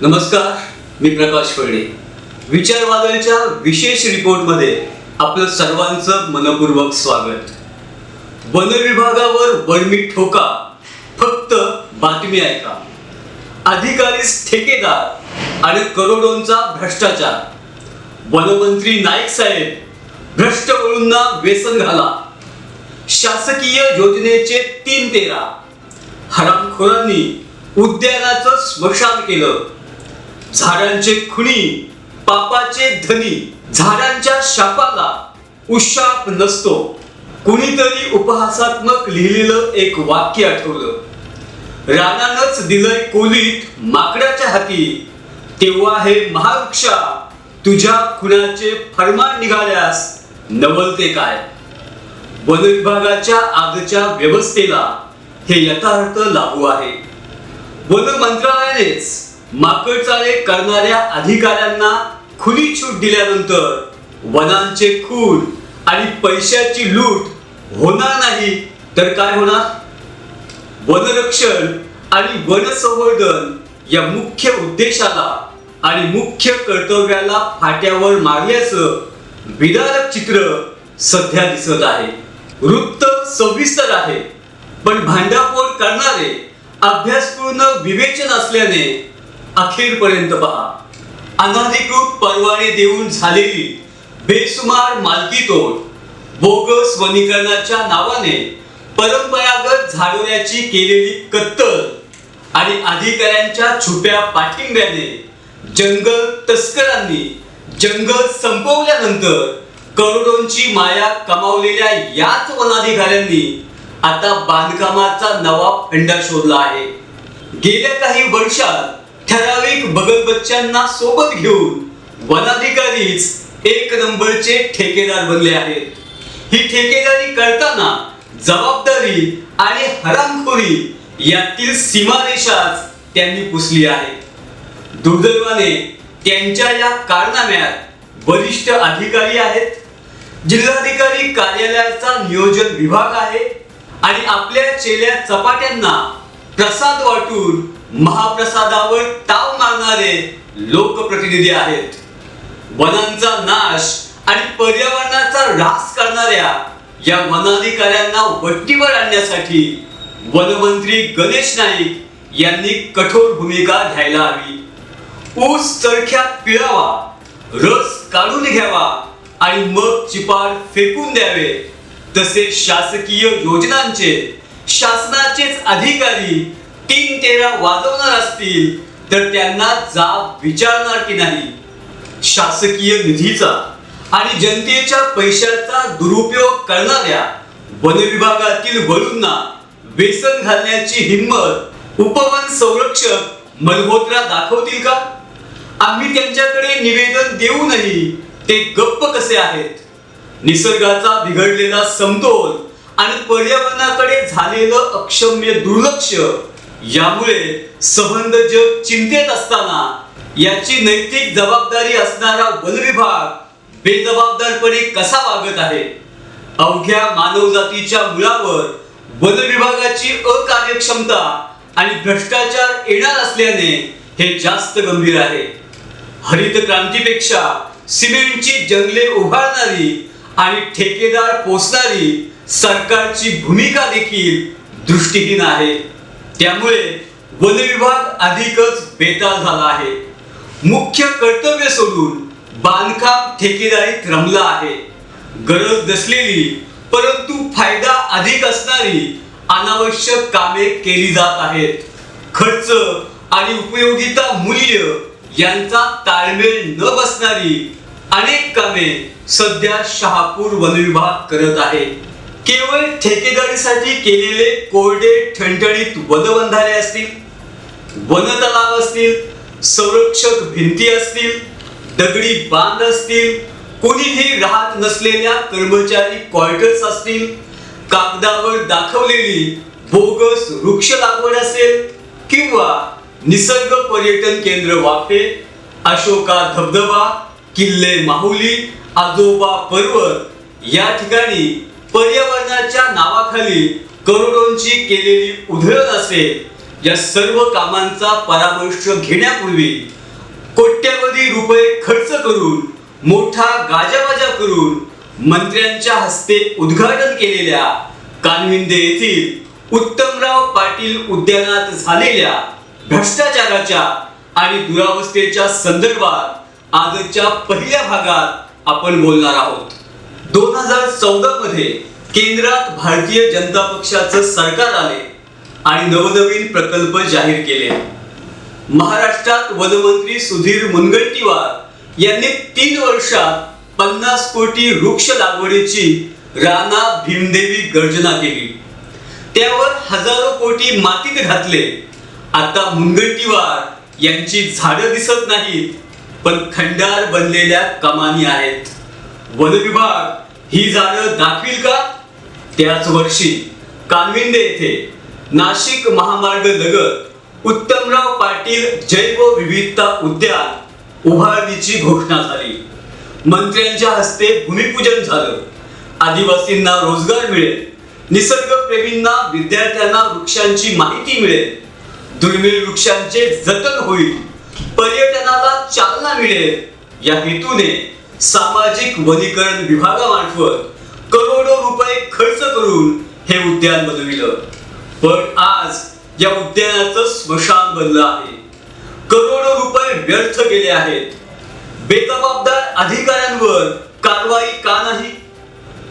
नमस्कार मी प्रकाश फळे विचारवादळच्या विशेष रिपोर्टमध्ये आपलं सर्वांचं मनपूर्वक स्वागत. वन विभागावर वळमी ठोका फक्त बातमी ऐका. अधिकारीच ठेकेदार आणि करोडोंचा भ्रष्टाचार. वनमंत्री नाईक साहेब भ्रष्ट वळूंना व्यसन घाला. शासकीय योजनेचे तीन तेरा. हरामखोरांनी उद्यानाचं स्मशान केलं. झाडांचे खुणी पापाचे धनी झाडांच्या शापाला उशाप नसतो. कुणीतरी उपहासात्मक लिहिलेलं एक वाक्य आठवलं. रानानच दिलंय कोलीत माकडाच्या हाती. तेव्हा हे महावृक्षा तुझ्या खुणाचे फरमान निघाल्यास नवलते काय? वन विभागाच्या आजच्या व्यवस्थेला हे यथार्थ लागू आहे. वन मंत्रालयानेच माकडचाळे करणाऱ्या अधिकाऱ्यांना खुली छूट दिल्यानंतर वनांचे खून आणि पैशाची लूट होणार नाही. तर काय होणार? वनरक्षण आणि वनसंवर्धन या मुख्य उद्देशाला आणि मुख्य कर्तव्याला फाट्यावर मारल्याचं विदारक चित्र सध्या दिसत आहे. वृत्त सविस्तर आहे पण भांडाफोड करणारे अभ्यासपूर्ण विवेचन असल्याने अखेरपर्यंत पहा. अनधिकृत परवाने देऊन झालेली बेसुमार मालकी तोड बोगस वनीकरणाच्या नावाने परंपरागत झाडवण्याची केलेली कत्तल आणि अधिकाऱ्यांच्या छुप्या पाठिंब्याने जंगल तस्करांनी जंगल संपवल्यानंतर करोडोंची माया कमावलेल्या याच वनाधिकाऱ्यांनी आता बांधकामाचा नवा फंडा शोधला आहे. गेल्या काही वर्षात ठराविक बगलबच्च्यांना सोबत घेऊन वनाधिकारीच एक नंबरचे ठेकेदार बनले आहेत. ही ठेकेदारी करताना जबाबदारी आणि हरामखोरी यातील सीमारेषाच त्यांनी पुसली आहे. दुर्दैवाने त्यांच्या या कारनाम्यात वरिष्ठ अधिकारी आहेत जिल्हाधिकारी कार्यालयाचा नियोजन विभाग आहे आणि आपल्या चेल्या चपाट्यांना प्रसाद वाटून महाप्रसादावर ताव मारणारे लोकप्रतिनिधी आहेत. वनांचा नाश आणि पर्यावरणाचा ऱ्हास करणाऱ्या या वनाधिकाऱ्यांना वट्टीवर आणण्यासाठी वनमंत्री गणेश नाईक यांनी कठोर भूमिका घ्यायला हवी. ऊस चरख्यात पिळावा रस काढून घ्यावा आणि मग चिपाड फेकून द्यावे. तसे शासकीय योजनांचे शासनाचेच अधिकारी तीन तेरा वाजवणार असतील तर त्यांना जाब विचारणार की नाही? शासकीय निधीचा आणि जनतेच्या पैशाचा दुरुपयोग करणाऱ्या वन विभागातील वरूंना व्यसन घालण्याची हिंमत उपवन संरक्षक मल्होत्रा दाखवतील का? आम्ही त्यांच्याकडे निवेदन देऊनही ते गप्प कसे आहेत? निसर्गाचा बिघडलेला समतोल आणि पर्यावरणाकडे झालेलं अक्षम्य दुर्लक्ष यामुळे संबंध जग चिंतेत असताना याची नैतिक जबाबदारी असणारा वन विभाग बेजबाबदारपणे कसा वागत आहे? अवघ्या मानवजातीच्या मुळावर वन विभागाची अकार्यक्षमता आणि भ्रष्टाचार येणार असल्याने हे जास्त गंभीर आहे. हरित क्रांतीपेक्षा सिमेंटची जंगले उभारणारी आणि ठेकेदार पोसणारी सरकारची भूमिका देखील दृष्टीहीन आहे. त्यामुळे वन विभाग अधिकच बेताल झाला आहे. मुख्य कर्तव्य सोडून बांधकाम ठेकेदारीत रमला आहे. गरज नसलेली परंतु फायदा अधिक असणारी अनावश्यक कामे केली जात आहेत. खर्च आणि उपयोगिता मूल्य यांचा ताळमेळ न बसणारी अनेक कामे सध्या शहापूर वन विभाग करत आहे. केवळ ठेकेदारीसाठी केलेले कोरडे ठणठणीत वनबंधारे असतील वनतलाव असतील संरक्षक भिंती असतील दगडी बांध असतील कोणीही राहत नसलेल्या कर्मचारी क्वार्टर्स असतील कागदावर दाखवलेली बोगस वृक्ष लागवड असेल किंवा निसर्ग पर्यटन केंद्र वाफे अशोका धबधबा किल्ले माहुली आजोबा पर्वत या ठिकाणी पर्यावरणाच्या नावाखाली करोडोंची केलेली उधळण असेल या सर्व कामांचा परामर्श घेण्यापूर्वी कोट्यवधी रुपये खर्च करून मोठा गाजावाजा करून मंत्र्यांच्या हस्ते उद्घाटन केलेल्या कानविंदे येथील उत्तमराव पाटील उद्यानात झालेल्या भ्रष्टाचाराच्या आणि दुरावस्थेच्या संदर्भात आजच्या पहिल्या भागात आपण बोलणार आहोत. दोन हजार चौदा मध्ये केंद्रात भारतीय जनता पक्षाचं सरकार आले आणि नवनवीन प्रकल्प जाहीर केले. महाराष्ट्रात वनमंत्री सुधीर मुनगंटीवार यांनी तीन वर्षात पन्नास कोटी वृक्ष लागवडीची राणा भीमदेवी गर्जना केली. त्यावर हजारो कोटी मातीत घातले. आता मुनगंटीवार यांची झाडं दिसत नाहीत पण खंडार बनलेल्या कमानी आहेत. वन विभाग ही झाडं दाखवील का? त्याच वर्षी कानविंदे येथे नाशिक महामार्ग लगत उत्तमराव पाटील जैव विविधता उद्यान उभारणीची घोषणा झाली. मंत्र्यांच्या हस्ते भूमिपूजन झालं. आदिवासींना रोजगार मिळेल. निसर्गप्रेमींना विद्यार्थ्यांना वृक्षांची माहिती मिळेल. दुर्मिळ वृक्षांचे जतन होईल. पर्यटनाला चालना मिळेल. या हेतूने सामाजिक वनीकरण विभागामार्फत करोडो रुपये खर्च करून हे उद्यान बनविलं. पण आज या उद्यानाचं स्मशान बनलं आहे. करोडो रुपये व्यर्थ गेले आहेत. बेजबाबदार अधिकाऱ्यांवर कारवाई का नाही?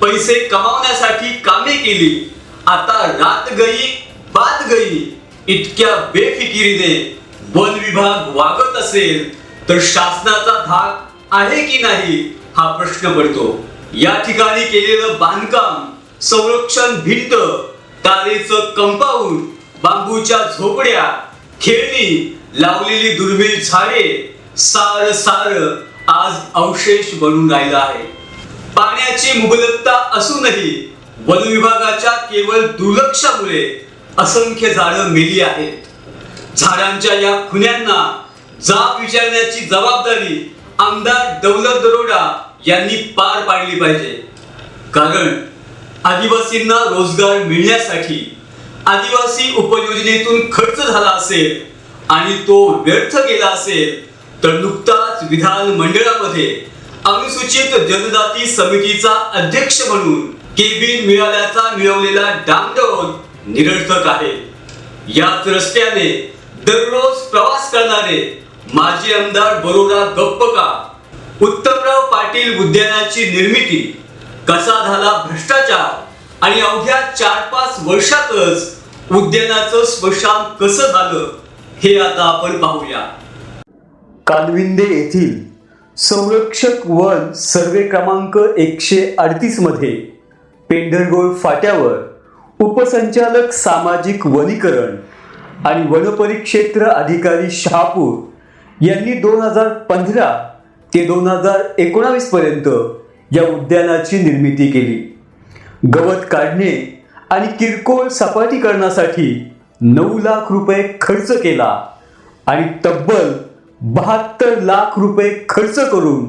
पैसे कमावण्यासाठी कामे केली. आता रात गई बात गई इतक्या बेफिकिरीने वन विभाग वागत असेल तर शासनाचा धाक आहे की नाही हा प्रश्न पडतो. या ठिकाणी केलेलं बांधकाम संरक्षण भिंत तारेचं कंपाऊंड बांबूच्या झोपड्या खेळणी लावलेली दुर्मिळ झाडे सार सार आज अवशेष बनून राहिलं आहे. पाण्याची मुबलकता असूनही वन विभागाच्या केवळ दुर्लक्षामुळे असंख्य झाडं मेली आहेत. झाडांच्या या खुन्यांना जाब विचारण्याची जबाबदारी आमदार दौलत दरोडा यांनी पार पाडली पाहिजे. कारण आदिवासींना रोजगार मिळण्यासाठी आदिवासी उपयोजनेतून खर्च झाला असेल आणि तो व्यर्थ गेला असेल तर नुकताच विधान मंडळामध्ये अनुसूचित जनजाती समितीचा अध्यक्ष म्हणून केबिन मिळाल्याचा मिळवलेला डांगडोल निरर्थक आहे. याच रस्त्याने दररोज प्रवास करणारे माजी आमदार बरोडा गप्प का? उत्तमराव पाटील उद्यानाची निर्मिती कसा झाला भ्रष्टाचार आणि अवघ्या चार पाच वर्षातच उद्यानाचं स्मशान कसं झालं हे आता आपण पाहूया. कालविंदे येथील संरक्षक वन सर्वे क्रमांक एकशे अडतीसमध्ये पेंढरगोळ फाट्यावर उपसंचालक सामाजिक वनीकरण आणि वनपरिक्षेत्र अधिकारी शहापूर यांनी दोन हजार पंधरा ते दोन हजार एकोणावीस पर्यंत या उद्यानाची निर्मिती केली. गवत काढणे आणि किरकोळ सपाटीकरणासाठी नऊ लाख रुपये खर्च केला आणि तब्बल बहात्तर लाख रुपये खर्च करून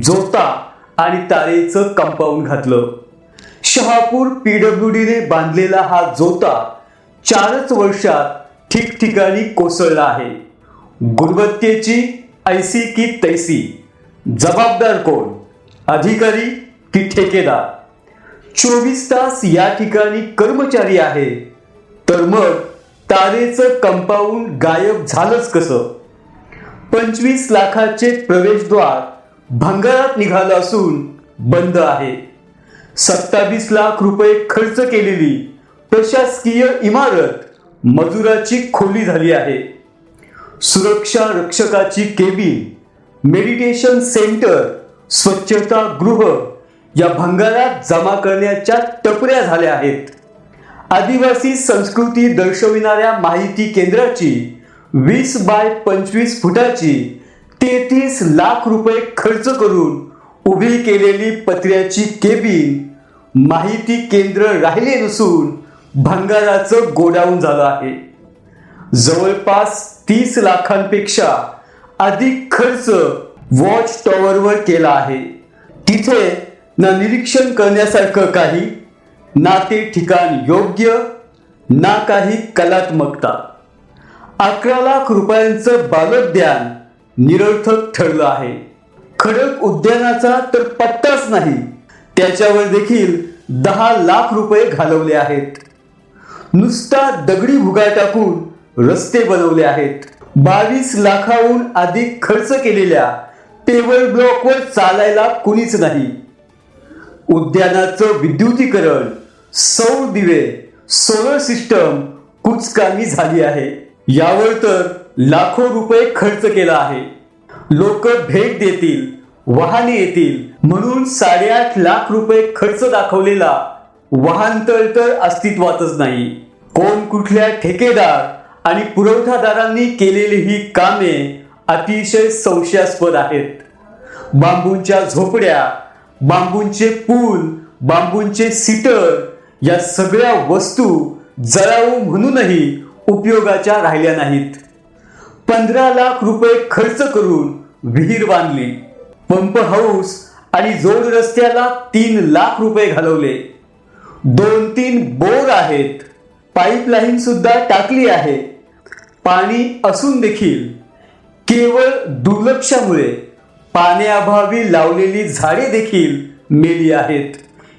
जोता आणि तारेचं कंपाऊंड घातलं. शहापूर पीडब्ल्यू डीने बांधलेला हा जोता चारच वर्षात ठिकठिकाणी कोसळला आहे. गुणवत्तेची ऐसी की तैसी. जबाबदार कोण? अधिकारी की ठेकेदार. चोवीस तास या ठिकाणी कर्मचारी आहे. तर मग तारेचं कंपाऊंड गायब झालंच कसं? पंचवीस लाखाचे प्रवेशद्वार भंगारात निघालं असून बंद आहे. सत्तावीस लाख रुपये खर्च केलेली प्रशासकीय इमारत मजुराची खोली झाली आहे. सुरक्षा रक्षकाची केबिन मेडिटेशन सेंटर स्वच्छता गृह या भंगारात जमा करण्याच्या टपऱ्या झाल्या आहेत. आदिवासी संस्कृती दर्शविणाऱ्या माहिती केंद्राची वीस बाय पंचवीस फुटाची तेहतीस लाख रुपये खर्च करून उभी केलेली पत्र्याची केबिन माहिती केंद्र राहिले नसून भंगाराचं गोडाऊन झालं आहे. जवळपास तीस लाखांपेक्षा अधिक खर्च वॉच टॉवरवर केला आहे. तिथे ना निरीक्षण करण्यासारखं काही ना ते ठिकाण योग्य ना काही कलात्मकता. अकरा लाख रुपयांचं बालोद्यान निरर्थक ठरलं आहे. खडक उद्यानाचा तर पत्ताच नाही. त्याच्यावर देखील दहा लाख रुपये घालवले आहेत. नुसता दगडी भुगा टाकून रस्ते बनवले आहेत. बावीस लाखाहून अधिक खर्च केलेल्या टेबल ब्लॉकवर चालायला कुणीच नाही. उद्यानाचं विद्युतीकरण सौर दिवे सोलर सिस्टम कुचकामी झाली आहे. यावर तर लाखो रुपये खर्च केला आहे. लोक भेट देतील वाहने येतील म्हणून साडेआठ लाख रुपये खर्च दाखवलेला वाहनतळ तर अस्तित्वातच नाही. कोण कुठल्या ठेकेदार आणि पुरवठादारांनी केलेली ही कामे अतिशय संशयास्पद आहेत. बांबूंच्या झोपड्या बांबूंचे पूल बांबूंचे सीटर या सगळ्या वस्तू जळाऊ म्हणूनही उपयोगाच्या राहिल्या नाहीत. पंधरा लाख रुपये खर्च करून विहीर बांधली पंप हाऊस आणि जोड रस्त्याला तीन लाख रुपये घालवले. दोन तीन बोर आहेत पाईपलाईन सुद्धा टाकली आहे. पाणी असून देखील केवळ दुर्लक्षामुळे पाण्याअभावी लावलेली झाडे देखील मेली आहेत.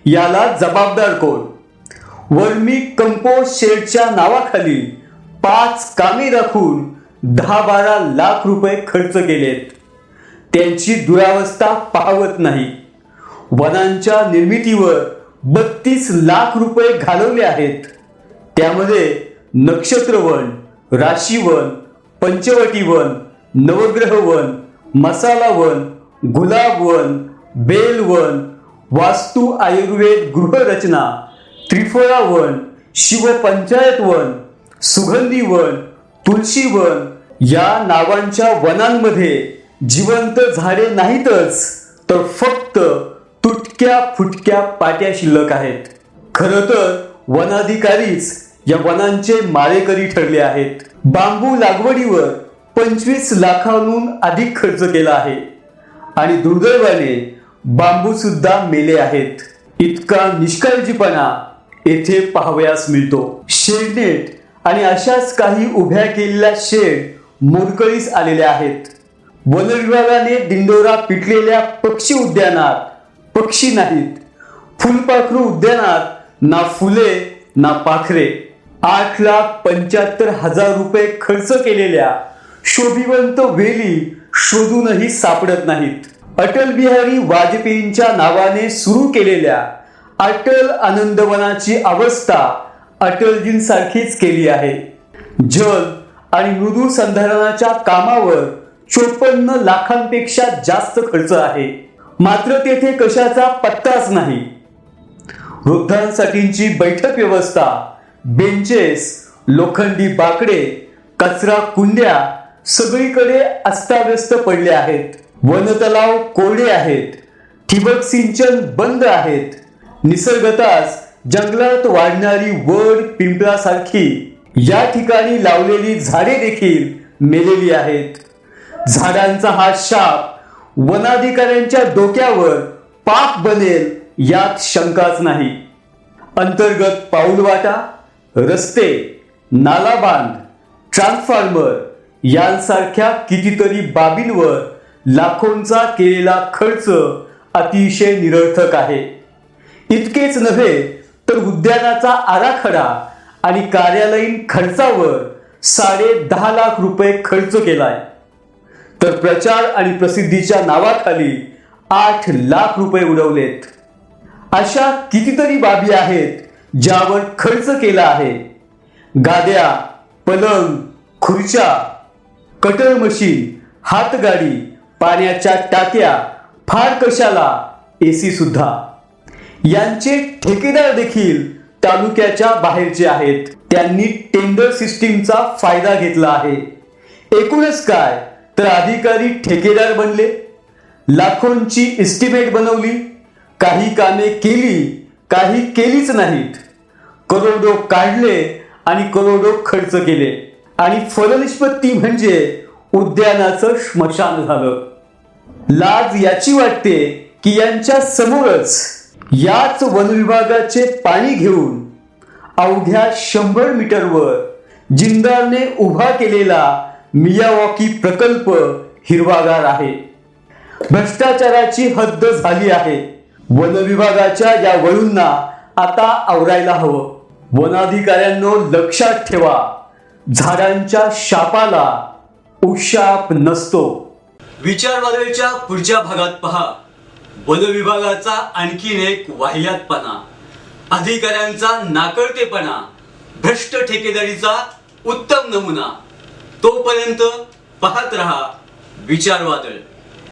याला जबाबदार कोण? वर्मी कंपोस्ट शेडच्या नावाखाली पाच कामे राखून दहा बारा लाख रुपये खर्च केलेत. त्यांची दुरावस्था पाहवत नाही. वनांच्या निर्मितीवर बत्तीस लाख रुपये घालवले आहेत. त्यामध्ये नक्षत्रवन राशीवन वन गुलाब वन बेल वन वास्तू आयुर्वेद गृहरचना त्रिफळा वन शिवपंचायत वन सुगंधी वन तुळशी वन या नावांच्या वनांमध्ये जिवंत झाडे नाहीतच तर फक्त तुटक्या फुटक्या पाट्या शिल्लक आहेत. खरं तर वनाधिकारीच या वनांचे माळेकरी ठरले आहेत. बांबू लागवडीवर पंचवीस लाखांहून अधिक खर्च केला आहे. आणि दुर्दैवाने बांबू सुद्धा मेले आहेत. इतका निष्काळजीपणा येथे पाहावयास मिळतो. शेडनेट आणि अशाच काही उभ्या केलेल्या शेड मोडकळीस आलेल्या आहेत. वन विभागाने दिंडोरा पिटलेल्या पक्षी उद्यानात पक्षी नाहीत. फुलपाखरू उद्यानात ना फुले ना पाखरे. आठ लाख पंच्याहत्तर हजार रुपये खर्च केलेल्या शोभिवंत वेली शोधूनही सापडत नाहीत. अटल बिहारी वाजपेयींच्या नावाने सुरू केलेल्या अटल आनंदवनाची अवस्था अटलजींसारखीच केली आहे. जल आणि मृदू संधारणाच्या कामावर चोपन्न लाखांपेक्षा जास्त खर्च आहे. मात्र तेथे कशाचा पत्ताच नाही. वृद्धांसाठीची बैठक व्यवस्था बेंचेस लोखंडी बाकडे कचरा कुंड्या सगळीकडे अस्ताव्यस्त पडले आहेत. वनतलाव कोरडे आहेत. ठिबक सिंचन बंद आहेत. निसर्गतास जंगलात वाढणारी वड पिंपळासारखी या ठिकाणी लावलेली झाडे देखील मेलेली आहेत. झाडांचा हा शाप वनाधिकाऱ्यांच्या डोक्यावर पाप बनेल यात शंकाच नाही. अंतर्गत पाऊल वाटा रस्ते नालाबांध ट्रान्सफॉर्मर यांसारख्या कितीतरी बाबींवर लाखोंचा केलेला खर्च अतिशय निरर्थक आहे. इतकेच नव्हे तर उद्यानाचा आराखडा आणि कार्यालयीन खर्चावर साडे दहा लाख रुपये खर्च केलाय. तर प्रचार आणि प्रसिद्धीच्या नावाखाली आठ लाख रुपये उडवलेत. अशा कितीतरी बाबी आहेत ज्यावर खर्च केला आहे. गाद्या पलंग खुर्च्या कटर मशीन हातगाडी पाण्याच्या टाक्या फार कशाला? एसी सुद्धा. यांचे ठेकेदार देखील तालुक्याच्या बाहेरचे आहेत. त्यांनी टेंडर सिस्टीमचा फायदा घेतला आहे. एकूणच काय? तर अधिकारी ठेकेदार बनले. लाखोंची इस्टिमेट बनवली. काही कामे केली काही केलीच नाहीत. करोडो काढले आणि करोडो खर्च केले. आणि फलनिष्पत्ती म्हणजे उद्यानाचं श्मशान झालं. लाज याची वाटते की यांच्या समोरच याच वनविभागाचे पाणी घेऊन अवघ्या शंभर मीटरवर जिंदालने उभा केलेला मियावॉकी प्रकल्प हिरवागार आहे. भ्रष्टाचाराची हद्द झाली आहे. वनविभागाच्या या वळूंना आता आवरायला हवं. वनाधिकाऱ्यांनो लक्षात ठेवा झाडांच्या शापाला उशाप नसतो. विचार वादळच्या पुढच्या भागात पहा. वन विभागाचा आणखीन एक वाह्यातपणा अधिकाऱ्यांचा नाकळतेपणा. भ्रष्ट ठेकेदारीचा उत्तम नमुना. तोपर्यंत पाहत रहा विचार वादळ